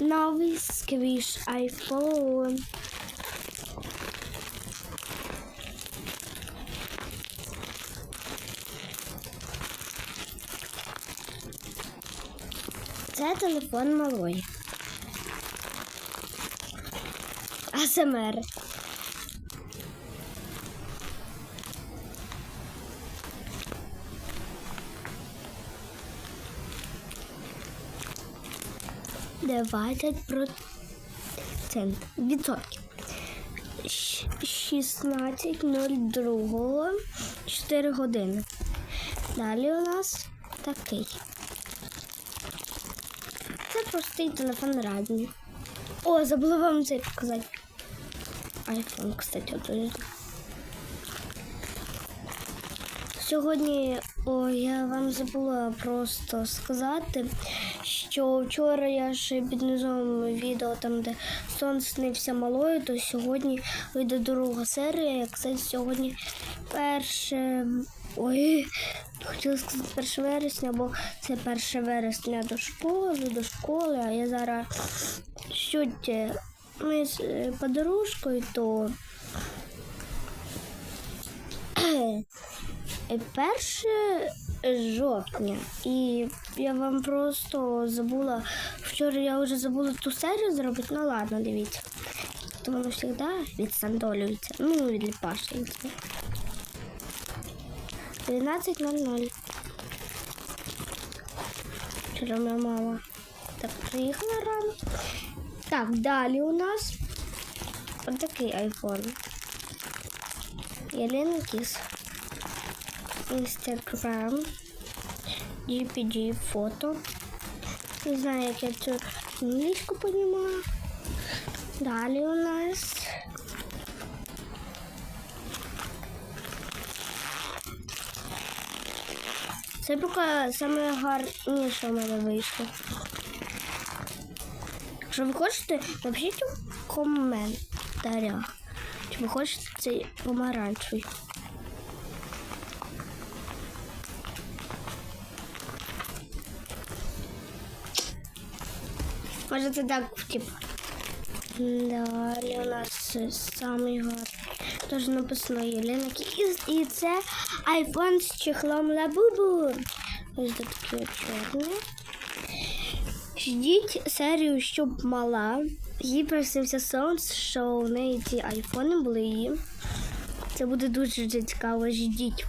Новий сквіш айфон. Це телефон малої. АСМР. Двадцять процент відсотків. Щ- 16.02 4 години. Далі у нас такий. Це простий телефон радний. О, забула вам це показати. Айфон, кстати, от. Сьогодні о, я вам забула просто сказати, що вчора я ж під низом відео, там де сон снився малою, то сьогодні вийде друга серія. Кстати, сьогодні перше. Ой, хотіла сказати 1 вересня, бо це 1 вересня до школи, до школи, а я зараз щось ми з е, подружкою, то е, перше жовтня. І я вам просто забула. Вчора я вже забула ту серію зробити. Ну ладно, дивіться. То воно завжди відсандолюється. Ну, відліпашується. 12.00. Вчора моя мама так приїхала рано. Так, далі у нас отакий айфон. Єлена Кіс. Інстаграм. GPG фото. Не знаю, як я цю англійську понімаю. Далі у нас. Це поки саме гарніше в мене вийшло. Якщо ви хочете, напишіть у коментарях. Чи ви хочете цей помаранчевий. Може це так, типу. Далі у нас самий гарний. Теж написано Єлена Кіс. І це айфон з чехлом Лабубу. Ось тут таке чорне. Ждіть серію, щоб мала. Їй приснився сон, що у неї ці айфони були її. Це буде дуже цікаво. Ждіть.